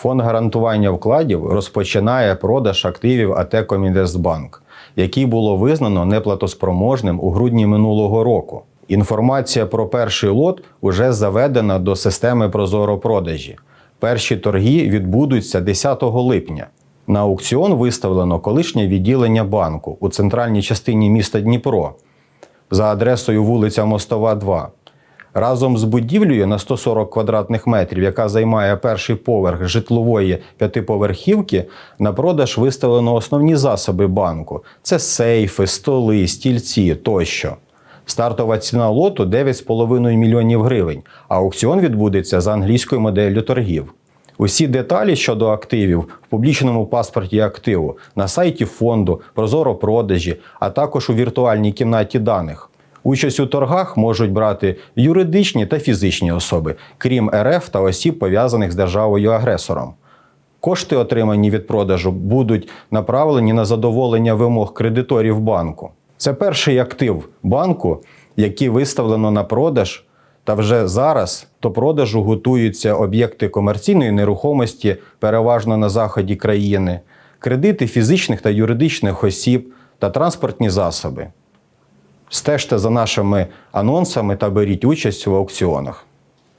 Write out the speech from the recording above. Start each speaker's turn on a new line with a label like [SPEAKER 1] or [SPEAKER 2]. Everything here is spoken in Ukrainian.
[SPEAKER 1] Фонд гарантування вкладів розпочинає продаж активів АТ Комінвестбанк, який було визнано неплатоспроможним у грудні минулого року. Інформація про перший лот уже заведена до системи Прозоро-продажі. Перші торги відбудуться 10 липня. На аукціон виставлено колишнє відділення банку у центральній частині міста Дніпро за адресою вулиця Мостова, 2. Разом з будівлею на 140 квадратних метрів, яка займає перший поверх житлової п'ятиповерхівки, на продаж виставлено основні засоби банку: це сейфи, столи, стільці тощо. Стартова ціна лоту 9,5 мільйонів гривень, а аукціон відбудеться за англійською моделлю торгів. Усі деталі щодо активів в публічному паспорті активу на сайті фонду, Прозоро продажі, а також у віртуальній кімнаті даних. Участь у торгах можуть брати юридичні та фізичні особи, крім РФ та осіб, пов'язаних з державою-агресором. Кошти, отримані від продажу, будуть направлені на задоволення вимог кредиторів банку. Це перший актив банку, який виставлено на продаж, та вже зараз до продажу готуються об'єкти комерційної нерухомості, переважно на заході країни, кредити фізичних та юридичних осіб та транспортні засоби. Стежте за нашими анонсами та беріть участь в аукціонах.